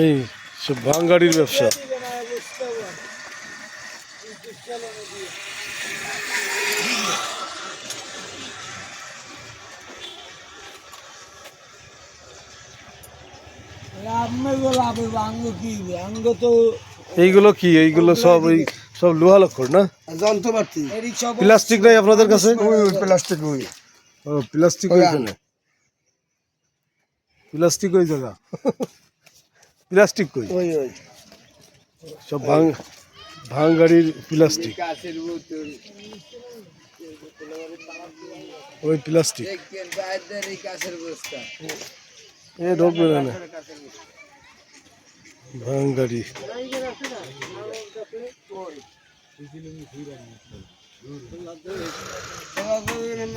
এই সব ভাঙ গাড়ির ব্যবসা এইগুলো কি? এইগুলো সব এই সব লোহা লক্ষর না যন্ত্রপাতি এরই সব প্লাস্টিক নাই আপনাদের কাছে? প্লাস্টিক ওই। ও প্লাস্টিক ওই জায়গা প্লাস্টিক ওই জায়গা। প্লাস্টিক কই? ওই ওই। সব ভাঙ ভাঙ গাড়ির প্লাস্টিক ওই প্লাস্টিক এ ঢুকবে না না। ভাঙ গাড়ি সবাই